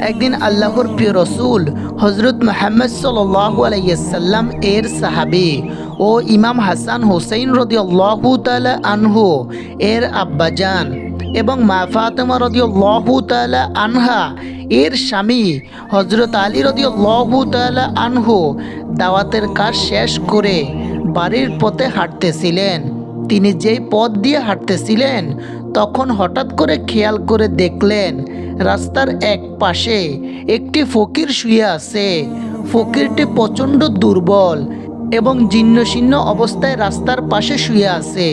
একদিন আল্লাহর প্রিয় রসুল হজরত মোহাম্মদ আলাইসাল্লাম এর সাহাবি ও ইমাম হাসান হোসেন তালা আনহু, এর আব্বাজান এবং মা ফাতেমা তালা আনহা, এর স্বামী হজরত আলী তালা আনহু দাওয়াতের কাজ শেষ করে বাড়ির পথে হাঁটতেছিলেন। তিনি যেই পথ দিয়ে হাঁটতেছিলেন, তখন হঠাৎ করে খেয়াল করে দেখলেন, রাস্তার এক পাশে একটি ফকির শুয়ে আছে। ফকিরটি প্রচণ্ড দুর্বল এবং জীর্ণশীর্ণ অবস্থায় রাস্তার পাশে শুয়ে আছে।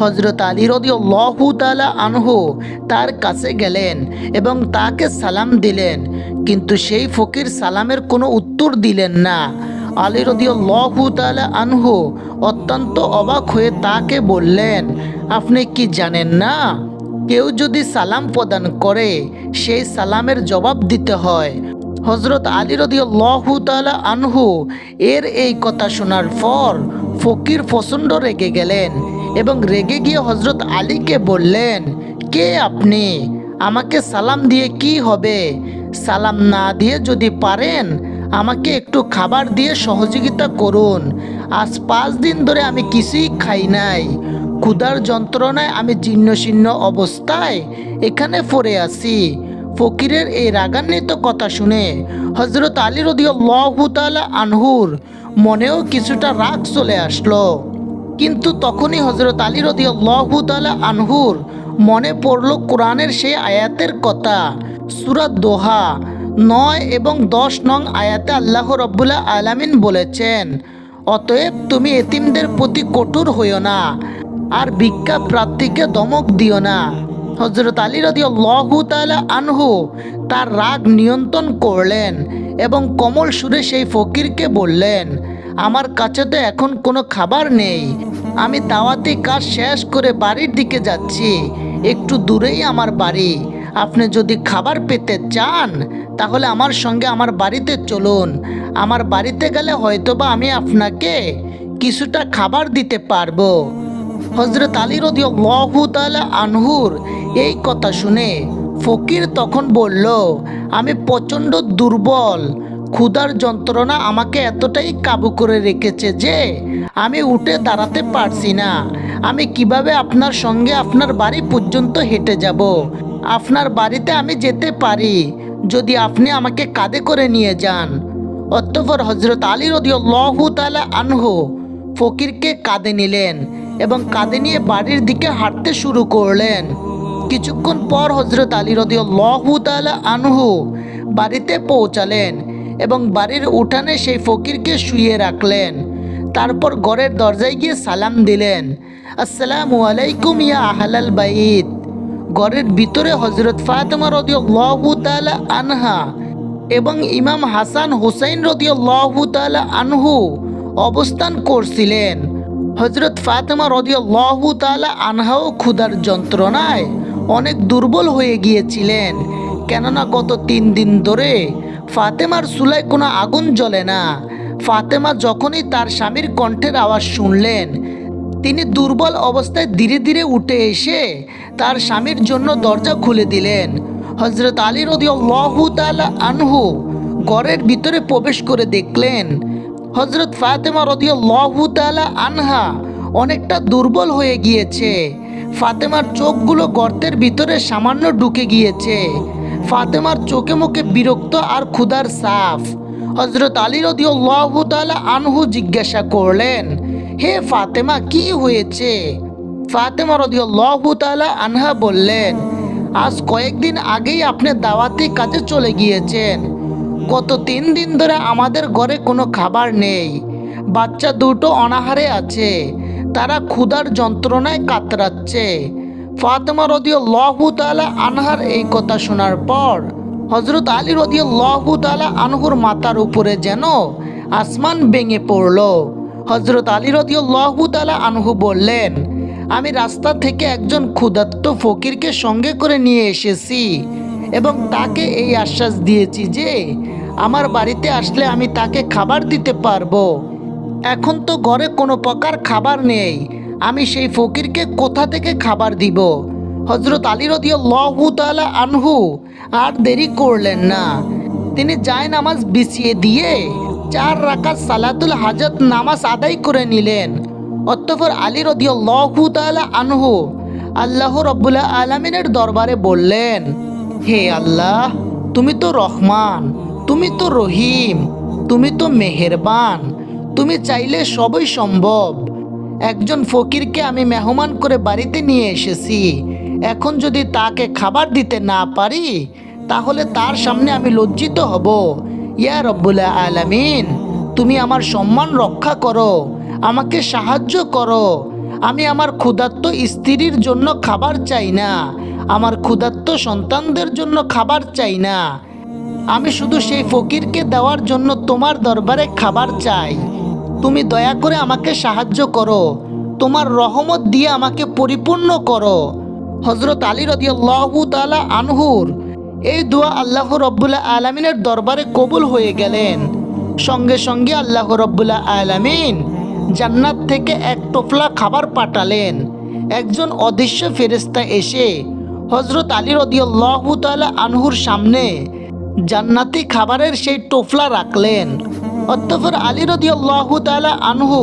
হজরত আলী রদি লহু তালা আনহু তার কাছে গেলেন এবং তাকে সালাম দিলেন, কিন্তু সেই ফকির সালামের কোনো উত্তর দিলেন না। আলী রদিয়াল্লাহু তাআলা আনহু অত্যন্ত অবাক হয়ে তাকে বললেন, আপনি কি জানেন না? কেউ যদি সালাম প্রদান করে, সেই সালামের জবাব দিতে হয়। হজরত আলী রদিয়াল্লাহু তাআলা আনহু এর এই কথা শোনার পর ফকির প্রচণ্ড রেগে গেলেন এবং রেগে গিয়ে হজরত আলীকে বললেন, কে আপনি? আমাকে সালাম দিয়ে কি হবে? সালাম না দিয়ে যদি পারেন আমাকে একটু খাবার দিয়ে সহযোগিতা করুন। আজ পাঁচ দিন ধরে আমি কিছুই খাই নাই। ক্ষুধার যন্ত্রণায় আমি জীর্ণশীর্ণ অবস্থায় এখানে পড়ে আছি। ফকিরের এই রাগান্বিত কথা শুনে হজরত আলী রদিয়াল্লাহু তাআলা আনহুর মনেও কিছুটা রাগ চলে আসলো। কিন্তু তখনই হজরত আলী রদিয়াল্লাহু তাআলা আনহুর মনে পড়ল কোরআনের সেই আয়াতের কথা। সুরাত দোহা নয় এবং দশ নং আয়াতে আল্লাহ রব্বুল্লাহ আলামিন বলেছেন, অতএব তুমি এতিমদের প্রতি কঠোর হইও না আর ভিক্ষা প্রার্থীকে দমক দিও না। হজরত আলী রদি লহু তালা আনহু তার রাগ নিয়ন্ত্রণ করলেন এবং কমল সুরে সেই ফকিরকে বললেন, আমার কাছে তো এখন কোনো খাবার নেই। আমি দাওয়াতি কাজ শেষ করে বাড়ির দিকে যাচ্ছি। একটু দূরেই আমার বাড়ি। আপনি যদি খাবার পেতে চান, তাহলে আমার সঙ্গে আমার বাড়িতে চলুন। আমার বাড়িতে গেলে হয়তোবা আমি আপনাকে কিছুটা খাবার দিতে পারব। হজরত আলী রদি লহু তালা আনহুর এই কথা শুনে ফকির তখন বলল, আমি প্রচণ্ড দুর্বল। ক্ষুধার যন্ত্রণা আমাকে এতটাই কাবু করে রেখেছে যে আমি উঠে দাঁড়াতে পারছি না। আমি কীভাবে আপনার সঙ্গে আপনার বাড়ি পর্যন্ত হেঁটে যাব? আপনার বাড়িতে আমি যেতে পারি, যদি আপনি আমাকে কাঁধে করে নিয়ে যান। অতঃপর হজরত আলী রদিয়াল্লাহু তাআলা আনহু ফকিরকে কাঁধে নিলেন এবং কাঁধে নিয়ে বাড়ির দিকে হাঁটতে শুরু করলেন। কিছুক্ষণ পর হজরত আলী রদিয়াল্লাহু তাআলা আনহু বাড়িতে পৌঁছালেন এবং বাড়ির উঠানে সেই ফকিরকে শুয়ে রাখলেন। তারপর ঘরের দরজায় গিয়ে সালাম দিলেন, আসসালামু আলাইকুম ইয়া আহলাল বাইত। ঘরের ভিতরে হজরত ফাতেমা রদিয়াল্লাহু তাআলা আনহা এবং ইমাম হাসান হুসাইন রদিয়াল্লাহু তাআলা আনহু অবস্থান করছিলেন। হজরত ফাতেমা রদিয়াল্লাহু তাআলা আনহাও ক্ষুধার যন্ত্রণায় অনেক দুর্বল হয়ে গিয়েছিলেন। কেননা গত তিন দিন ধরে ফাতেমার চুলায় কোনো আগুন জ্বলে না। ফাতেমা যখনই তার স্বামীর কণ্ঠের আওয়াজ শুনলেন তিনি দুর্বল অবস্থায় ধীরে ধীরে উঠে এসে তার স্বামীর জন্য দরজা খুলে দিলেন। হজরত আলী রদিয়াল্লাহু তাআলা আনহু ঘরের ভিতরে প্রবেশ করে দেখলেন হজরত ফাতেমা রদিয়াল্লাহু তাআলা আনহা অনেকটা দুর্বল হয়ে গিয়েছে। ফাতেমার চোখগুলো গর্তের ভিতরে সামান্য ঢুকে গিয়েছে। ফাতেমার চোখে মুখে বিরক্ত আর ক্ষুধার সাফ হজরত আলী রদিয়াল্লাহু তাআলা আনহু জিজ্ঞাসা করলেন হে ফাতেমা, কি হয়েছে? ফাতেমা রদিয়াল্লাহু তাআলা আনহা বললেন, আজ কয়েকদিন আগেই আপনি দাওয়াতি কাজে চলে গিয়েছেন। গত তিন দিন ধরে আমাদের ঘরে কোনো খাবার নেই। বাচ্চা দুটো অনাহারে আছে। তারা ক্ষুধার যন্ত্রণায় কাতরাচ্ছে। ফাতেমা রদিও লহু তালা আনহার এই কথা শোনার পর হজরত আলী রদিও লহু তালা আনহুর মাথার উপরে যেন আসমান ভেঙে পড়ল। হজরত আলী রদিও লহু তালা আনহু বললেন, আমি রাস্তা থেকে একজন ক্ষুধার্ত ফকিরকে সঙ্গে করে নিয়ে এসেছি এবং তাকে এই আশ্বাস দিয়েছি যে, আমার বাড়িতে আসলে আমি তাকে খাবার দিতে পারব। এখন তো ঘরে কোনো প্রকার খাবার নেই। আমি সেই ফকিরকে কোথা থেকে খাবার দিব? হজরত আলী রদিয়াল্লাহু তাআলা আনহু আর দেরি করলেন না। তিনি যায় নামাজ বিছিয়ে দিয়ে চার রাকাত সালাতুল হাজত নামাজ আদায় করে নিলেন। অতঃপর আলী রদিয়াল্লাহু তাআলা আনহু আল্লাহ রব্বুল্লাহ আলমিনের দরবারে বললেন, হে আল্লাহ, তুমি তো রহমান, তুমি তো রহিম, তুমি তো মেহেরবান, তুমি চাইলে সবই সম্ভব। একজন ফকিরকে আমি মেহমান করে বাড়িতে নিয়ে এসেছি। এখন যদি তাকে খাবার দিতে না পারি, তাহলে তার সামনে আমি লজ্জিত হব। ইয়া রব্বুল্লাহ আলামিন, তুমি আমার সম্মান রক্ষা করো, আমাকে সাহায্য করো। আমি আমার ক্ষুধার্ত স্ত্রীর জন্য খাবার চাই না, আমার ক্ষুধার্ত সন্তানদের জন্য খাবার চাই না। আমি শুধু সেই ফকিরকে দেওয়ার জন্য তোমার দরবারে খাবার চাই। তুমি দয়া করে আমাকে সাহায্য করো, তোমার রহমত দিয়ে আমাকে পরিপূর্ণ করো। হজরত আলী রদিয়াল্লাহু আনহুর এই দোয়া আল্লাহ রব্বুল্লাহ আলমিনের দরবারে কবুল হয়ে গেলেন। সঙ্গে সঙ্গে আল্লাহ রব্বুল্লাহ আলামিন জান্নাত থেকে এক টোফলা খাবার পাঠালেন। একজন অদৃশ্য ফেরেস্তা এসে হজরত আলী রদিয়াল্লাহু আনহুর সামনে জান্নাতি খাবারের সেই টোফলা রাখলেন। অতঃপর আলী রদিয়াল্লাহু আনহু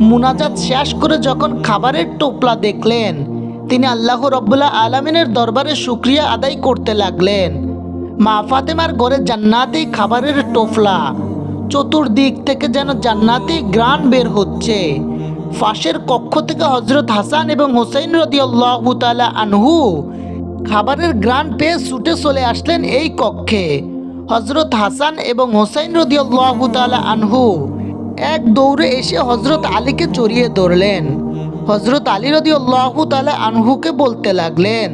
মুনাজাত শেষ করে যখন খাবারের টোপলা দেখলেন তিনি আল্লাহ রব্বুল্লাহ আলমিনের দরবারে শুক্রিয়া আদায় করতে লাগলেন। মা ফাতেমার ঘরে জান্নাতি খাবারের টোফলা। চতুর্দিক থেকে যেন জান্নাতি গ্রান বের হচ্ছে। ফাঁসের কক্ষ থেকে হজরত হাসান এবং হোসেন রদিয়াল্লাহু আনহু খাবারের গ্রান পেয়ে ছুটে চলে আসলেন এই কক্ষে। হজরত হাসান এবং হোসাইন রদিয়াল্লাহু তাআলা আনহু এক দৌড়ে এসে হজরত আলীকে চড়িয়ে ধরলেন। হজরত আলী রদিয়াল্লাহু তাআলা আনহুকে বলতে লাগলেন,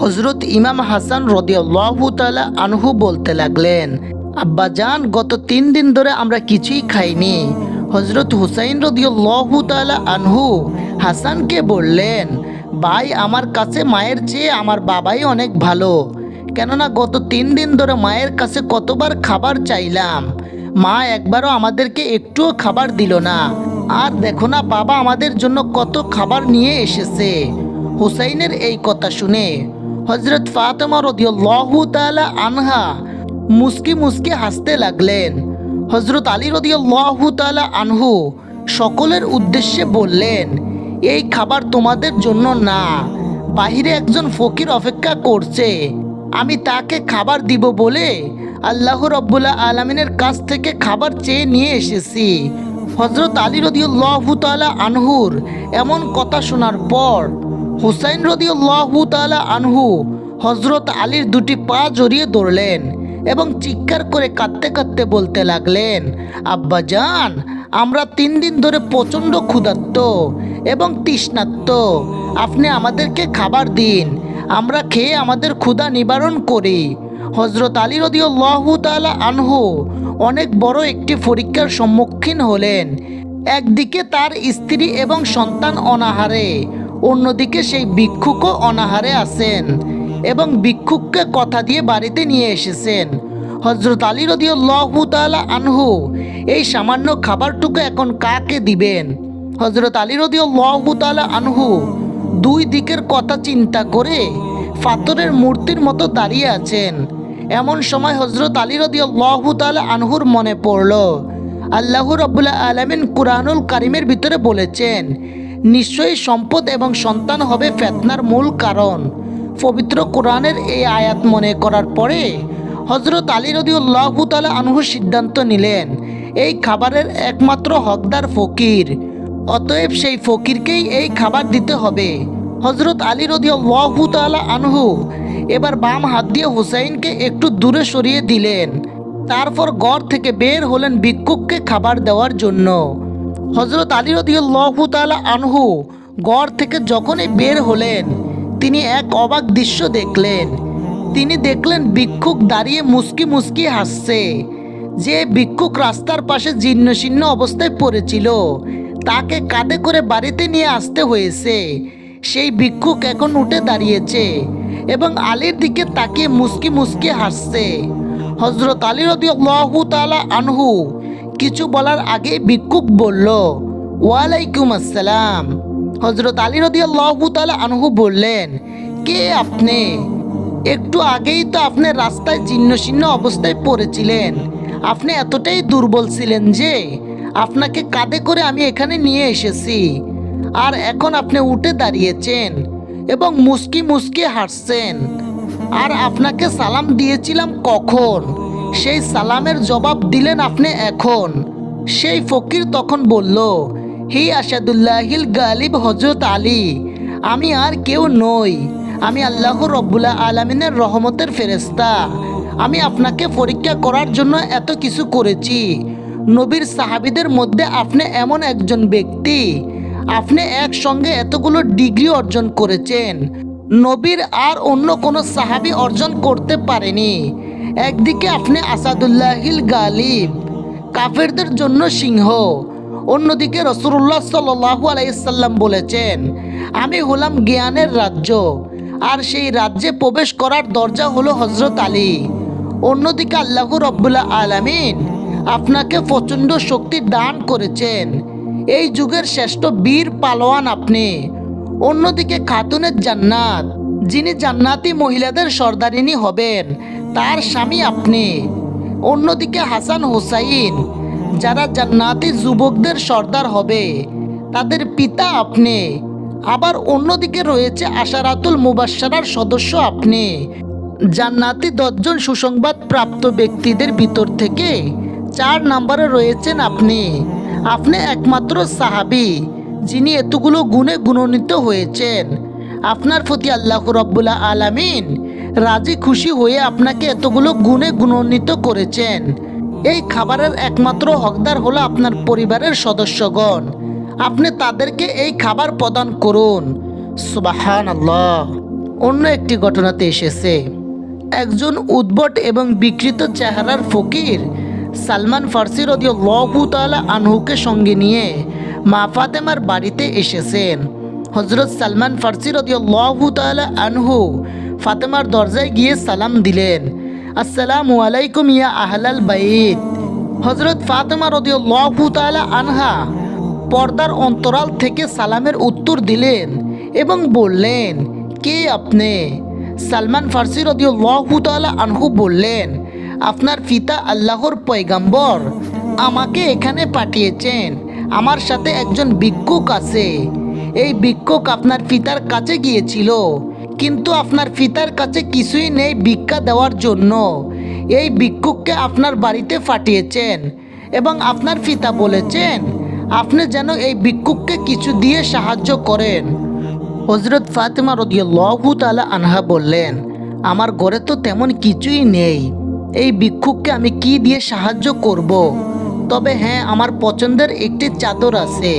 হজরত ইমাম হাসান রদিয়াল্লাহু তাআলা আনহু বলতে লাগলেন, আব্বা জান, গত তিন দিন ধরে আমরা কিছুই খাইনি। হজরত হুসাইন রদিয়াল্লাহু তাআলা আনহু হাসানকে বললেন, ভাই, আমার কাছে মায়ের চেয়ে আমার বাবাই অনেক ভালো। কেননা গত তিন দিন ধরে মায়ের কাছে কতবার খাবার চাইলাম। মা একবারও আমাদেরকে একটুও খাবার দিল না। আর দেখো না, বাবা আমাদের জন্য কত খাবার নিয়ে এসেছে। হুসাইনের এই কথা শুনে হজরত ফাতেমা রদিয়াল্লাহু তাআলা আনহা মুসকি মুস্কি হাসতে লাগলেন। হজরত আলী রদিয়াল্লাহু তাআলা আনহু সকলের উদ্দেশ্যে বললেন, এই খাবার তোমাদের জন্য না, বাহিরে একজন ফকির অপেক্ষা করছে। আমি তাকে খাবার দিব বলে আল্লাহ রব্বুল্লাহ আলমিনের কাছ থেকে খাবার চেয়ে নিয়ে এসেছি। হজরত আলী রদিউল্লাহু তাআলা আনহুর এমন কথা শোনার পর হুসাইন রদিউল্লাহু তাআলা আনহু হজরত আলীর দুটি পা জড়িয়ে ধরলেন এবং চিৎকার করে কাঁদতে কাঁদতে বলতে লাগলেন, আব্বা জান, আমরা তিন দিন ধরে প্রচণ্ড ক্ষুধার্ত এবং তৃষ্ণার্ত। আপনি আমাদেরকে খাবার দিন। আমরা খেয়ে আমাদের ক্ষুধা নিবারণ করি। হজরত আলী রদিউল্লাহু তাআলা আনহু অনেক বড় একটি পরীক্ষার সম্মুখীন হলেন। একদিকে তার স্ত্রী এবং সন্তান অনাহারে, অন্যদিকে সেই ভিক্ষুকও অনাহারে আছেন এবং ভিক্ষুককে কথা দিয়ে বাড়িতে নিয়ে এসেছেন। হজরত আলী রদিউল্লাহু তাআলা আনহু এই সামান্য খাবারটুকু এখন কাকে দিবেন? হজরত আলী রদিউল্লাহু তাআলা আনহু দুই দিকের কথা চিন্তা করে ফাতরের মূর্তির মতো দাঁড়িয়ে আছেন। এমন সময় হজরত আলী রদিউল্লাহু তাআলা আনহুর মনে পড়ল, আল্লাহ রব্বুল্লাহ আলমিন কুরআনুল কারিমের ভিতরে বলেছেন, নিশ্চয়ই সম্পদ এবং সন্তান হবে ফেতনার মূল কারণ। পবিত্র কোরআনের এই আয়াত মনে করার পরে হজরত আলী রদিউল্লাহ তালা আনহু সিদ্ধান্ত নিলেন, এই খাবারের একমাত্র হকদার ফকির। অতএব সেই ফকিরকেই এই খাবার দিতে হবে। হজরত আলী রদিউল্লাহ তালা আনহু এবার বাম হাত দিয়ে হুসাইনকে একটু দূরে সরিয়ে দিলেন। তারপর গড় থেকে বের হলেন ভিক্ষুককে খাবার দেওয়ার জন্য। হজরত আলী রদিউল্লাহ তালা আনহু গড় থেকে যখনই বের হলেন, তিনি এক অবাক দৃশ্য দেখলেন। তিনি দেখলেন ভিক্ষুক দাঁড়িয়ে মুস্কি মুস্কি হাসছে। যে ভিক্ষুক রাস্তার পাশে জীর্ণ অবস্থায় পড়েছিল তাকে কাঁধে করে বাড়িতে নিয়ে আসতে হয়েছে। সেই ভিক্ষুক এখন উঠে দাঁড়িয়েছে এবং আলীর দিকে তাকিয়ে মুস্কি মুস্কি হাসছে। হজরত আলী রদিয়াল্লাহু তাআলা আনহু কিছু বলার আগে ভিক্ষুক বলল, ওয়ালাইকুম আসসালাম। হজরত আলী রদিয়াল্লাহু তাআলা আনহু বললেন, কে আপনি? একটু আগেই তো আপনি রাস্তায় ছিন্ন ছিন্ন অবস্থায় পড়েছিলেন। আপনি এতটাই দুর্বল ছিলেন যে আপনাকে কাঁধে করে আমি এখানে নিয়ে এসেছি। আর এখন আপনি উঠে দাঁড়িয়েছেন এবং মুস্কি মুস্কি হাসছেন। আর আপনাকে সালাম দিয়েছিলাম কখন? সেই সালামের জবাব দিলেন আপনি এখন। সেই ফকির তখন বলল, হি আসাদুল্লাহিল গালিব হজরত আলী, আমি আর কেউ নই। আমি আল্লাহ রব্বুল্লাহ আলমিনের রহমতের ফেরেস্তা আমি আপনাকে পরীক্ষা করার জন্য এত কিছু করেছি। নবীর সাহাবিদের মধ্যে আপনি এমন একজন ব্যক্তি, আপনি একসঙ্গে এতগুলো ডিগ্রি অর্জন করেছেন। নবীর আর অন্য কোনো সাহাবি অর্জন করতে পারেনি। একদিকে আপনি আসাদুল্লাহিল গালিব, কাফেরদের জন্য সিংহ। অন্যদিকে রসুল্লাহ সাল্লু আলাইসাল্লাম বলেছেন, আমি হলাম জ্ঞানের রাজ্য, আর সেই রাজ্যে প্রবেশ করার দরজা হলো হজরত আলী। অন্যদিকে আল্লাহ রব্বুল্লাহ আলামিন আপনাকে প্রচণ্ড শক্তি দান করেছেন। এই যুগের শ্রেষ্ঠ বীর পালোয়ান আপনি। অন্যদিকে খাতুনের জান্নাত, যিনি জান্নাতি মহিলাদের সর্দারিনী হবেন, তার স্বামী আপনি। অন্যদিকে হাসান হুসাইন, যারা জান্নাতি যুবকদের সর্দার হবে, তাদের পিতা আপনি। আবার অন্যদিকে রয়েছে আশারাতুল মুবাসারার সদস্য আপনি। জান্নাতি দশজন সুসংবাদ প্রাপ্ত ব্যক্তিদের ভিতর থেকে চার নম্বরে রয়েছেন আপনি। আপনি একমাত্র সাহাবি, যিনি এতগুলো গুণে গুণান্বিত হয়েছেন। আপনার প্রতি আল্লাহ রব্বুল্লাহ আলামিন রাজি খুশি হয়ে আপনাকে এতগুলো গুণে গুণান্বিত করেছেন। এই খাবারের একমাত্র হকদার হলো আপনার পরিবারের সদস্যগণ। আপনি তাদেরকে এই খাবার প্রদান করুন। সুবাহান আল্লাহ অন্য একটি ঘটনাতে এসেছে। একজন উদ্ভট এবং বিকৃত চেহারার ফকির সালমান ফার্সি রদিও লহু তালা আনহুকে সঙ্গে নিয়ে মা ফাতেমার বাড়িতে এসেছেন। হজরত সালমান ফার্সি রদিও লহু তালা আনহু ফাতেমার দরজায় গিয়ে সালাম দিলেন। আসসালামু আলাইকুম ইয়া আহলাল বাইত। হজরত ফাতেমা রদিও লহু তালা আনহা পর্দার অন্তরাল থেকে সালামের উত্তর দিলেন এবং বললেন, কে আপনি? সালমান ফার্সি লহুতালা আনহু বললেন আপনার পিতা আল্লাহর পয়গাম্বর। আমাকে এখানে পাঠিয়েছেন। আমার সাথে একজন ভিক্ষুক আছে। এই ভিক্ষুক আপনার পিতার কাছে গিয়েছিল। কিন্তু আপনার পিতার কাছে কিছুই নেই ভিক্ষা দেওয়ার জন্য। এই ভিক্ষুককে আপনার বাড়িতে পাঠিয়েছেন এবং আপনার পিতা বলেছেন, আপনি যেন এই ভিক্ষুককে কিছু দিয়ে সাহায্য করেন। হজরত ফাতেমা রদিয়াল্লাহু তালা আনহা বললেন, আমার ঘরে তো তেমন কিছুই নেই। এই ভিক্ষুককে আমি কি দিয়ে সাহায্য করব। তবে হ্যাঁ আমার পছন্দের একটি চাদর আছে।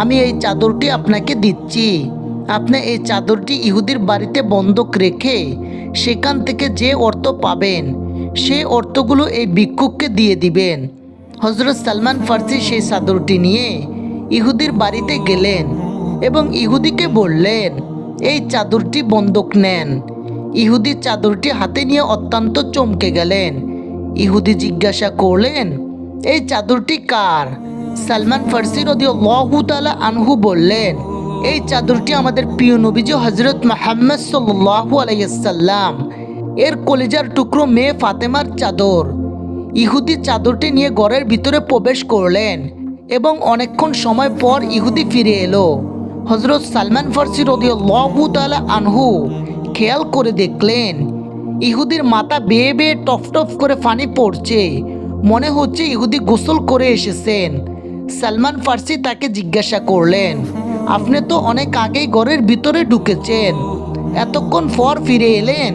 আমি এই চাদরটি আপনাকে দিচ্ছি। আপনি এই চাদরটি ইহুদির বাড়িতে বন্ধক রেখে সেখান থেকে যে অর্থ পাবেন সেই অর্থগুলো এই ভিক্ষুককে দিয়ে দিবেন। হজরত সালমান ফার্সি সেই চাদরটি নিয়ে ইহুদির বাড়িতে গেলেন এবং ইহুদিকে বললেন, এই চাদরটি বন্ধক নেন। ইহুদি চাদরটি হাতে নিয়ে অত্যন্ত চমকে গেলেন। ইহুদি জিজ্ঞাসা করলেন, এই চাদরটি কার? সালমান ফার্সি রদিও তালা আনহু বললেন, এই চাদরটি আমাদের প্রিয় নবীজ হজরত মাহমদ সাল্লাহু আলাইসাল্লাম এর কলেজার টুকরো মেয়ে ফাতেমার চাদর। ইহুদি চাদরটি নিয়ে ঘরের ভিতরে প্রবেশ করলেন এবং অনেকক্ষণ সময় পর ইহুদি ফিরে এলো। হজরত সালমান ফার্সি রদিয়াল্লাহু তাআলা আনহু খেয়াল করে দেখলেন, ইহুদির মাথা বেয়ে বেয়ে টফ টফ করে ফানি পড়ছে। মনে হচ্ছে ইহুদি গোসল করে এসেছেন। সালমান ফার্সি তাকে জিজ্ঞাসা করলেন, আপনি তো অনেক আগেই ঘরের ভিতরে ঢুকেছেন, এতক্ষণ পর ফিরে এলেন?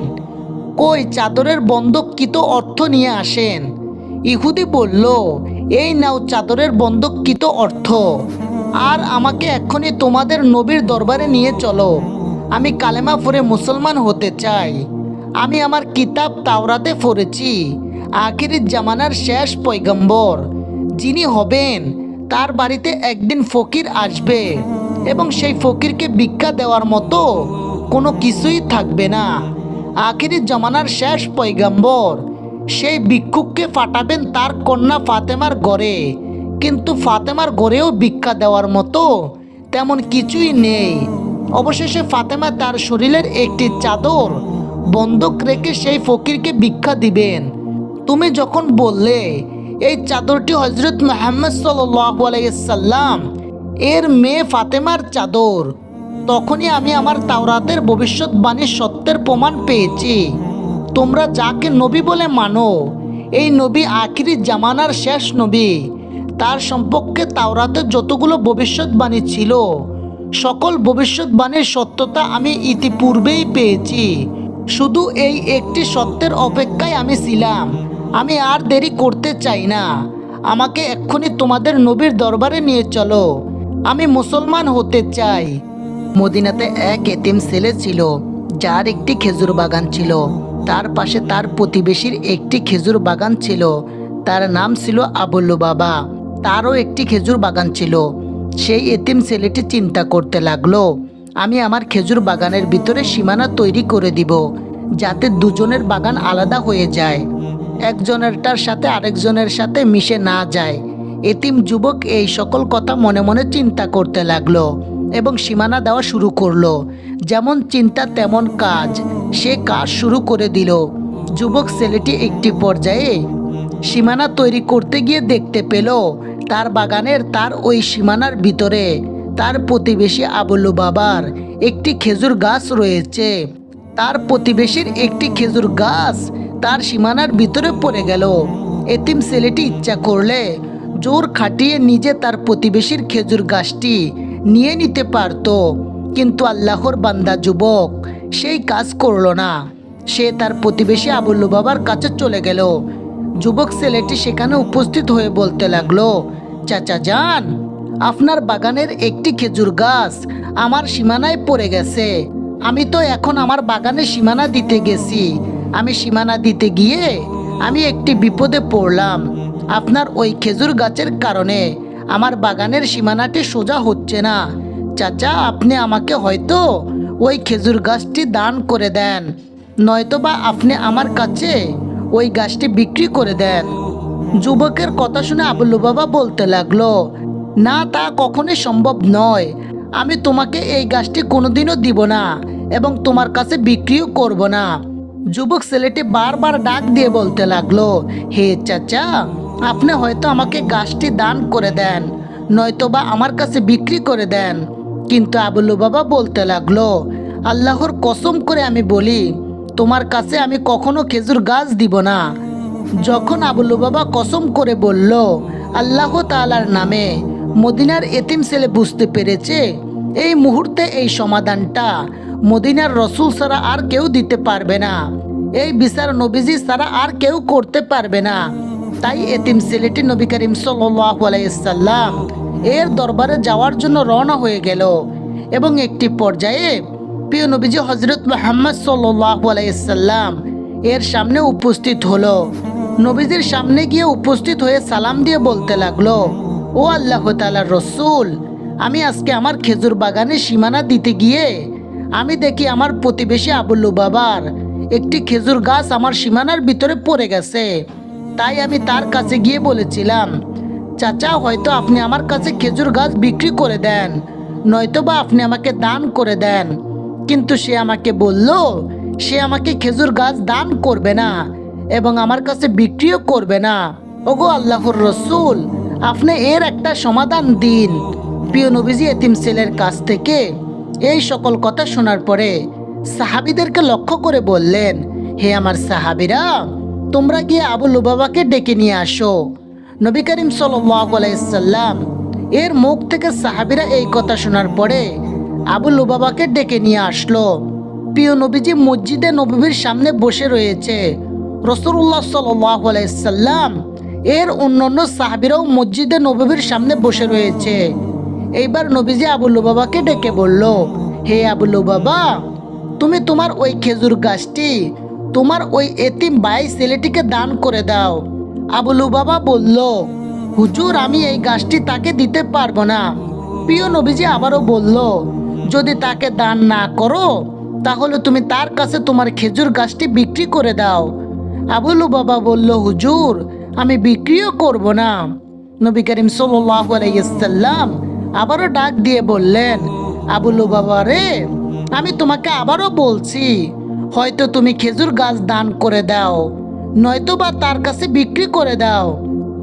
কই চাদরের বন্ধককৃত অর্থ নিয়ে আসেন? ইহুদি বলল, এই নাও চাদরের বন্ধককৃত অর্থ। আর আমাকে এক্ষুনি তোমাদের নবীর দরবারে নিয়ে চলো। আমি কালেমা পড়ে মুসলমান হতে চাই। আমি আমার কিতাব তাওরাতে পড়েছি। আখির জামানার শেষ পৈগম্বর যিনি হবেন, তার বাড়িতে একদিন ফকির আসবে এবং সেই ফকিরকে ভিক্ষা দেওয়ার মতো কোনো কিছুই থাকবে না। আখিরি জমানার শেষ পৈগম্বর সেই ভিক্ষুককে ফাটাবেন তার কন্যা ফাতেমার ঘরে। কিন্তু ফাতেমার ঘরেও ভিক্ষা দেওয়ার মতো তেমন কিছুই নেই। অবশেষে ফাতেমা তার শরীরের একটি চাদর বন্ধক রেখে সেই ফকিরকে ভিক্ষা দিবেন। তুমি যখন বললে, এই চাদরটি হজরত মোহাম্মদ সাল্লাম, এর মেয়ে ফাতেমার চাদর, তখনই আমি আমার তাওরাতের ভবিষ্যৎবাণীর সত্যের প্রমাণ পেয়েছি। তোমরা যাকে নবী বলে মানো, এই নবী আখিরি জামানার শেষ নবী। তার সম্পর্কে তাওরাতের যতগুলো ভবিষ্যৎবাণী ছিল সকল ভবিষ্যৎবাণীর সত্যতা আমি ইতিপূর্বেই পেয়েছি। শুধু এই একটি সত্যের অপেক্ষায় আমি ছিলাম। আমি আর দেরি করতে চাই না। আমাকে এক্ষুনি তোমাদের নবীর দরবারে নিয়ে চলো। আমি মুসলমান হতে চাই। মদিনাতে এক এতিম ছেলে ছিল, যার একটি খেজুর বাগান ছিল। তার পাশে তার প্রতিবেশীর একটি খেজুর বাগান ছিল। তার নাম ছিল আবুল্লু বাবা তারও একটি খেজুর বাগান ছিল। সেই এতিম ছেলেটি চিন্তা করতে লাগল। আমি আমার খেজুর বাগানের ভিতরে সীমানা তৈরি করে দিব, যাতে দুজনের বাগান আলাদা হয়ে যায়। একজনেরটার সাথে আরেকজনের সাথে মিশে না যায়। এতিম যুবক এই সকল কথা মনে মনে চিন্তা করতে লাগল এবং সীমানা দেওয়া শুরু করল। যেমন চিন্তা, তেমন কাজ। সে কাজ শুরু করে দিল। যুবক ছেলেটি একটি পর্যায়ে সীমানা তৈরি করতে গিয়ে দেখতে পেল তার বাগানের তার ওই সীমানার ভিতরে। তার প্রতিবেশী আবুল্লু বাবার একটি খেজুর গাছ রয়েছে। তার প্রতিবেশীর একটি খেজুর গাছ তার সীমানার ভিতরে পড়ে গেল। এতিম ছেলেটি ইচ্ছা করলে জোর খাটিয়ে নিজে তার প্রতিবেশীর খেজুর গাছটি নিয়ে নিতে পারত। কিন্তু আল্লাহর বান্দা যুবক সেই কাজ করল না। সে তার প্রতিবেশী আবুল্লু বাবার কাছে চলে গেল। যুবক ছেলেটি সেখানে উপস্থিত হয়ে বলতে লাগল, চাচা যান, আপনার বাগানের একটি খেজুর গাছ আমার সীমানায় পড়ে গেছে। আমি তো এখন আমার বাগানে সীমানা দিতে গেছি। আমি সীমানা দিতে গিয়ে আমি একটি বিপদে পড়লাম। আপনার ওই খেজুর গাছের কারণে আমার বাগানের সীমানাটি সোজা হচ্ছে না। চাচা, আপনি আমাকে হয়তো ওই খেজুর গাছটি দান করে দেন। নয়তো বা আপনি আমার কাছে ওই গাছটি বিক্রি করে দেন। যুবকের কথা শুনে আবুল্লু বাবা বলতে লাগল, না, তা কখনোই সম্ভব নয়। আমি তোমাকে এই গাছটি কোনোদিনও দিব না এবং তোমার কাছে বিক্রিও করব না। যুবক ছেলেটি বারবার ডাক দিয়ে বলতে লাগল, হে চাচা, আপনি হয়তো আমাকে গাছটি দান করে দেন নয়তো বা আমার কাছে বিক্রি করে দেন। কিন্তু আবুল্লু বাবা বলতে লাগল, আল্লাহর কসম করে আমি বলি তোমার কাছে আমি কখনো খেজুর গাছ দিব না। যখন আবুল্লু বাবা কসম করে বলল, আল্লাহ তাআলার নামে মদিনার এতিম ছেলে বুঝতে পেরেছে, এই মুহূর্তে এই সমাধানটা মদিনার রসুল ছাড়া আর কেউ দিতে পারবে না। এই বিচার নবীজি ছাড়া আর কেউ করতে পারবে না। তাই এতিম ছেলেটি নবী করিম সাল্লাম এর দরবারে যাওয়ার জন্য রওনা হয়ে গেল এবং একটি পর্যায়ে প্রিয় নবীজি হজরত মোহাম্মদ সাল্লাম এর সামনে উপস্থিত হলো। নবীজির সামনে গিয়ে উপস্থিত হয়ে সালাম দিয়ে বলতে লাগল, ও আল্লাহ তালার রসুল, আমি আজকে আমার খেজুর বাগানে সীমানা দিতে গিয়ে আমি দেখি আমার প্রতিবেশী আবুল্লু বাবার একটি খেজুর গাছ আমার সীমানার ভিতরে পড়ে গেছে। তাই আমি তার কাছে গিয়ে বলেছিলাম, চাচা, হয়তো আপনি আমার কাছে খেজুর গাছ বিক্রি করে দেন নয়তো বা আপনি আমাকে দান করে দেন। কিন্তু সে আমাকে বলল, সে আমাকে খেজুর গাছ দান করবে না এবং আমার কাছে বিক্রিও করবে না। ওগো আল্লাহর রসুল, আপনি এর একটা সমাধান দিন। প্রিয় নবীজি এতিম সেলের কাছ থেকে এই সকল কথা শোনার পরে সাহাবিদেরকে লক্ষ্য করে বললেন, হে আমার সাহাবিরা, তোমরা গিয়ে আবু লুবাবাকে ডেকে নিয়ে আসো। নবী করিম সাল্লাম এর মুখ থেকে সাহাবিরা এই কথা শোনার পরে আবু লুবাবাকে ডেকে নিয়ে আসলো। প্রিয় নবীজি মসজিদে নবীর সামনে বসে রয়েছে। রসুল্লাহ সাল্লাম, এর অন্যান্য সাহাবিরাও মসজিদে নবীর সামনে বসে রয়েছে। এইবার নবীজি আবুল্লু বাবাকে ডেকে বলল, হে আবুল্লু বাবা তুমি তোমার ওই খেজুর গাছটি, তোমার ওই এতিম বাই ছেলেটিকে দান করে দাও। আবুলু বাবা বলল, হুজুর, আমি এই গাছটি তাকে দিতে পারব না। প্রিয় নবীজি আবারও বলল যদি তাকে দান না করো, তাহলে তুমি তার কাছে তোমার খেজুর গাছটি বিক্রি করে দাও। আবুলু বাবা বলল, হুজুর, আমি বিক্রিও করব না। নবী করিম সাল্লাম আবারও ডাক দিয়ে বললেন, আবুলু বাবা রে, আমি তোমাকে আবারও বলছি, হয়তো তুমি খেজুর গাছ দান করে দাও নয়তো বা তার কাছে বিক্রি করে দাও।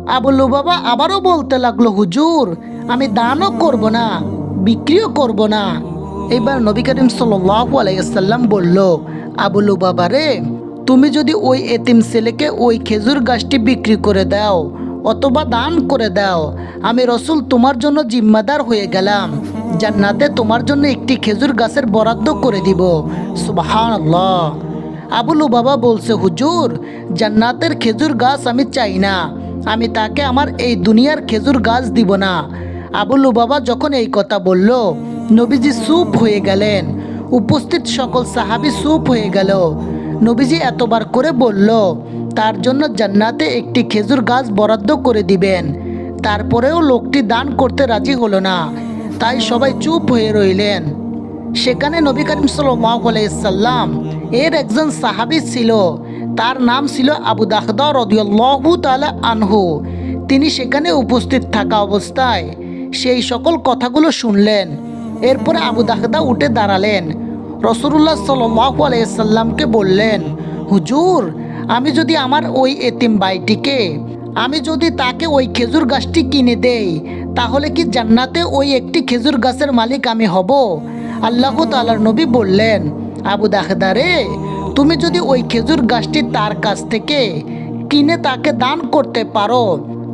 আবুলু বাবা আবারও বলতে লাগল, হুজুর, আমি দানও করব না। বিক্রিও করব না। এবার নবী করিম সাল্লাম বলল আবুলু বাবা রে, তুমি যদি ওই এতিম ছেলেকে ওই খেজুর গাছটি বিক্রি করে দাও অথবা দান করে দাও, আমি রসুল তোমার জন্য জিম্মাদার হয়ে গেলাম। জান্নাতে তোমার জন্য একটি খেজুর গাছের বরাদ্দ করে দিব। সুবাহান আল্লাহ আবুলু বাবা বলছে, হুজুর, জান্নাতের খেজুর গাছ আমি চাই না। আমি তাকে আমার এই দুনিয়ার খেজুর গাছ দিব না। আবুলু বাবা যখন এই কথা বলল, নবীজি সুপ হয়ে গেলেন। উপস্থিত সকল সাহাবি সুপ হয়ে গেল। নবীজি এতবার করে বলল, তার জন্য জান্নাতে একটি খেজুর গাছ বরাদ্দ করে দিবেন। তারপরেও লোকটি দান করতে রাজি হলো না। তাই সবাই চুপ হয়ে রইলেন। সেখানে নবী করিম সাল্লাম এর একজন সাহাবি ছিল। তার নাম ছিল আবু দাহদা রদিয়াল্লাহু তাআলা আনহু। তিনি সেখানে উপস্থিত থাকা অবস্থায় সেই সকল কথাগুলো শুনলেন। এরপরে আবু দাহদা উঠে দাঁড়ালেন। রসুল্লাহ সাল্লাহু আলাইসাল্লামকে বললেন, হুজুর, আমি যদি আমার ওই এতিম বাইটিকে আমি যদি তাকে ওই খেজুর গাছটি কিনে দেই, তাহলে কি জান্নাতে ওই একটি খেজুর গাছের মালিক আমি হব? আল্লাহ তালার নবী বললেন, আবু দাহদা রে, তুমি যদি ওই খেজুর গাছটি তার কাছ থেকে কিনে তাকে দান করতে পারো,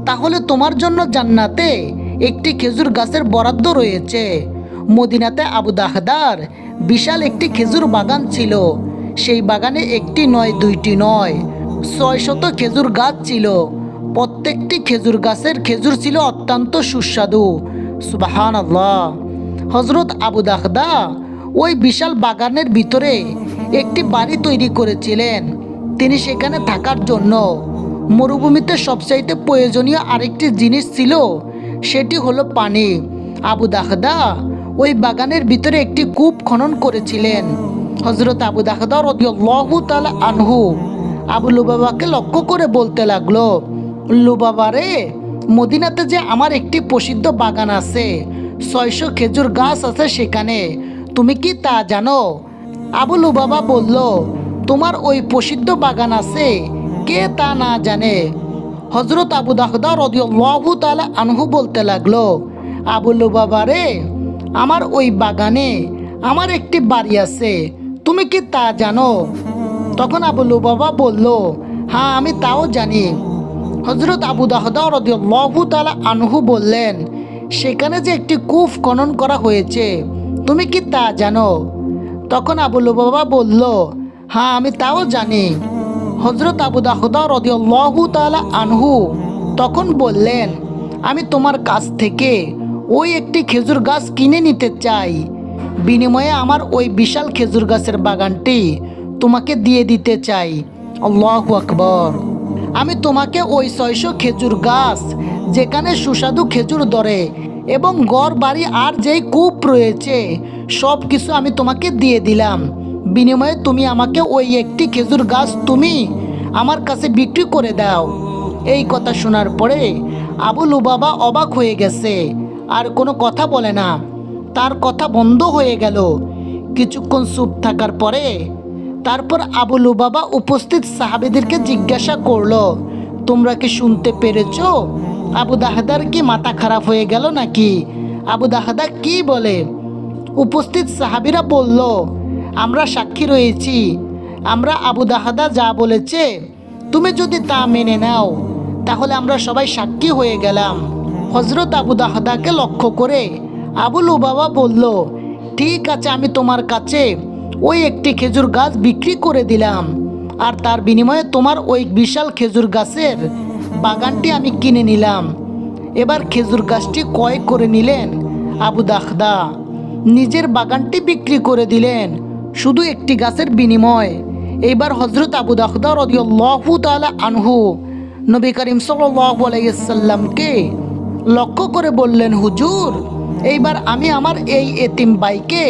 তাহলে তোমার জন্য জান্নাতে একটি খেজুর গাছের বরাদ্দ রয়েছে। মদিনাতে আবু দাহদার বিশাল একটি খেজুর বাগান ছিল। সেই বাগানে একটি নয়, দুইটি নয়, ছয় শত খেজুর গাছ ছিল। প্রত্যেকটি খেজুর গাছের খেজুর ছিল অত্যন্ত সুস্বাদু। সুবাহান হজরত আবু দাহদা ওই বিশাল বাগানের ভিতরে একটি বাড়ি তৈরি করেছিলেন। তিনি সেখানে থাকার জন্য। মরুভূমিতে সবচাইতে প্রয়োজনীয় আরেকটি জিনিস ছিল সেটি হলো পানি আবু দাহদা ওই বাগানের ভিতরে একটি কূপ খনন করেছিলেন। হজরত আবু দাহদা রদিয়াল্লাহু তাআলা আনহু আবু লুবাবাকে লক্ষ্য করে বলতে লাগল লুবাবা রে মদিনাতে যে আমার একটি প্রসিদ্ধ বাগান আছে, ছয়শো খেজুর গাছ আছে সেখানে, তুমি কি তা জানো? আবু লুবাবা বলল, তোমার ওই প্রসিদ্ধ বাগান আছে, কে তা না জানে? হজরত আবু দাহদা রদিয়াল্লাহু তাআলা আনহু বলতে লাগল, আবু লুবাবা রে আমার ওই বাগানে আমার একটি বাড়ি আছে, তুমি কি তা জানো? তখন আবু লুবাবা বলল হ্যাঁ আমি তাও জানি। হজরত আবু দাহদা রদিয়াল্লাহু তাআলা আনহু বললেন, সেখানে যে একটি কূপ খনন করা হয়েছে, তুমি কি তা জানো? তখন আবু লুবাবা বলল হ্যাঁ আমি তাও জানি। হজরত আবু দাহদা রদিয়াল্লাহু তাআলা আনহু তখন বললেন, আমি তোমার কাছ থেকে ওই একটি খেজুর গাছ কিনে নিতে চাই। বিনিময়ে আমার ওই বিশাল খেজুর গাছের বাগানটি তোমাকে দিয়ে দিতে চাই। আল্লাহু আকবর। আমি তোমাকে ওই ছয়শো খেজুর গাছ যেখানে সুস্বাদু খেজুর ধরে এবং গড়, বাড়ি আর যেই কূপ রয়েছে সব কিছু আমি তোমাকে দিয়ে দিলাম। বিনিময়ে তুমি আমাকে ওই একটি খেজুর গাছ তুমি আমার কাছে বিক্রি করে দাও। এই কথা শোনার পরে আবু বাবা অবাক হয়ে গেছে, আর কোনো কথা বলে না। তার কথা বন্ধ হয়ে গেল। কিছুক্ষণ চুপ থাকার পরে তারপর আবু বাবা উপস্থিত সাহাবেদেরকে জিজ্ঞাসা করল, তোমরা কি শুনতে পেরেছ? আবু দাহাদার কি মাথা খারাপ হয়ে গেল নাকি? আবু দাহাদা কি বলে? উপস্থিত সাহাবিরা বলল আমরা সাক্ষী রয়েছি। আমরা আবু দাহাদা যা বলেছে, তুমি যদি তা মেনে নাও, তাহলে আমরা সবাই সাক্ষী হয়ে গেলাম। হজরত আবু দাহাদাকে লক্ষ্য করে আবুল বাবা বলল, ঠিক আছে, আমি তোমার কাছে ওই একটি খেজুর গাছ বিক্রি করে দিলাম। আর তার বিনিময়ে তোমার ওই বিশাল খেজুর গাছের বাগানটি আমি কিনে নিলাম। এবার খেজুর গাছটি ক্রয় করে নিলেন আবু দাখদা নিজের বাগানটি বিক্রি করে দিলেন। শুধু একটি গাছের বিনিময়। এইবার হজরত আবু তাআলা আনহু নবী করিম সাল্লামকে লক্ষ্য করে বললেন, হুজুর, এইবার আমি আমার এই এতিম বাইকে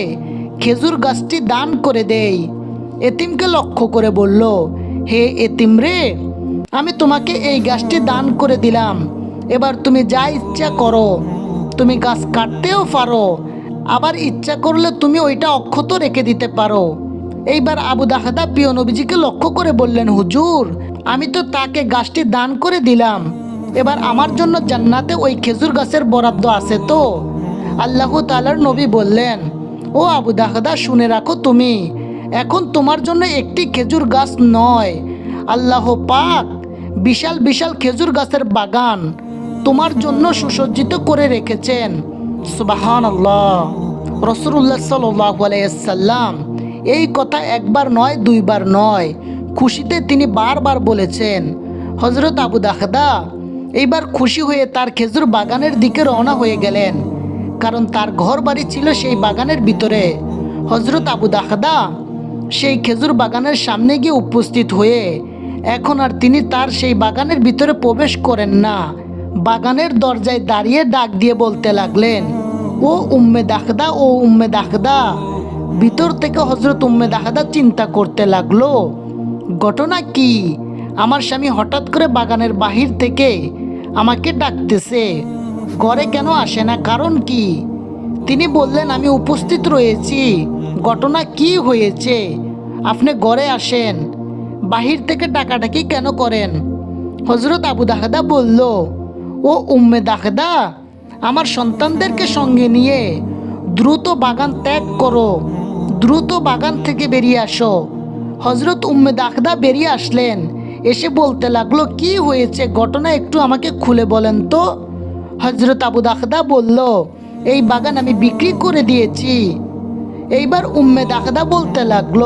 খেজুর গাছটি দান করে দেই। এতিমকে লক্ষ্য করে বলল, হে এতিম রে, আমি তোমাকে এই গাছটি দান করে দিলাম। এবার তুমি যা ইচ্ছা করো। তুমি গাছ কাটতেও পারো আবার ইচ্ছা করলে তুমি ওইটা অক্ষত রেখে দিতে পারো। এইবার আবু দাহাদা প্রিয় নবীজিকে লক্ষ্য করে বললেন, হুজুর, আমি তো তাকে গাছটি দান করে দিলাম। এবার আমার জন্য জান্নাতে ওই খেজুর গাছের বরাদ্দ আছে তো? আল্লাহ তালার নবী বললেন, ও আবু দাহাদা, শুনে রাখো তুমি, এখন তোমার জন্য একটি খেজুর গাছ নয়। আল্লাহ পাক বিশাল বিশাল খেজুর গাছের বাগান তোমার জন্য সুসজ্জিত করে রেখেছেন। সুবাহান আল্লাহ রসুল্লাহ সাল্লাম এই কথা একবার নয়, দুইবার নয়। খুশিতে তিনি বারবার বলেছেন হজরত আবু দাহদা এইবার খুশি হয়ে তার খেজুর বাগানের দিকে রওনা হয়ে গেলেন, কারণ তার ঘর বাড়ি ছিল সেই বাগানের ভিতরে। হজরত আবু দাহদা সেই খেজুর বাগানের সামনে গিয়ে উপস্থিত হয়ে, এখন আর তিনি তার সেই বাগানের ভিতরে প্রবেশ করেন না। বাগানের দরজায় দাঁড়িয়ে ডাক দিয়ে বলতে লাগলেন ও উম্মে দাখদা ও উম্মে দাখদা ভিতর থেকে হজরত উম্মে দাখদা চিন্তা করতে লাগল, ঘটনা কি? আমার স্বামী হঠাৎ করে বাগানের বাহির থেকে আমাকে ডাকতেছে, ঘরে কেন আসে না? কারণ কি? তিনি বললেন, আমি উপস্থিত রয়েছি। ঘটনা কি হয়েছে? আপনি ঘরে আসেন। বাহির থেকে ডাকাডাকি কেন করেন? হজরত আবু দাহদা বলল, ও উম্মে দাহদা আমার সন্তানদেরকে সঙ্গে নিয়ে দ্রুত বাগান ত্যাগ করো, দ্রুত বাগান থেকে বেরিয়ে আসো। হজরত উম্মে দাখদা বেরিয়ে আসলেন, এসে বলতে লাগল, কি হয়েছে? ঘটনা একটু আমাকে খুলে বলেন তো। হজরত আবু দাখদা বলল, এই বাগান আমি বিক্রি করে দিয়েছি। এইবার উম্মে দাখদা বলতে লাগল,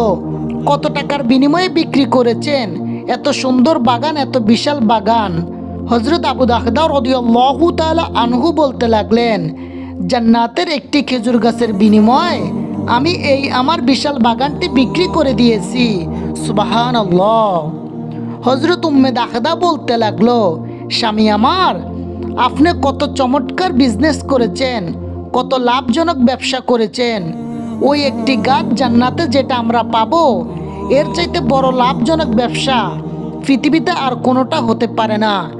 কত টাকার বিনিময়ে বিক্রি করেছেন? এত সুন্দর বাগান, এত বিশাল বাগান। হজরত আবু দাখদা রদিয়াল্লাহু তাআলা আনহু বলতে লাগলেন, জান্নাতের একটি খেজুর গাছের বিনিময় আমি এই আমার বিশাল বাগানটি বিক্রি করে দিয়েছি। সুবাহান হজরত উম্মে দাখদা বলতে লাগল, স্বামী আমার, আপনি কত চমৎকার বিজনেস করেছেন, কত লাভজনক ব্যবসা করেছেন। ওই একটি গাছ জান্নাতে যেটা আমরা পাবো, এর চাইতে বড় লাভজনক ব্যবসা পৃথিবীতে আর কোনোটা হতে পারে না।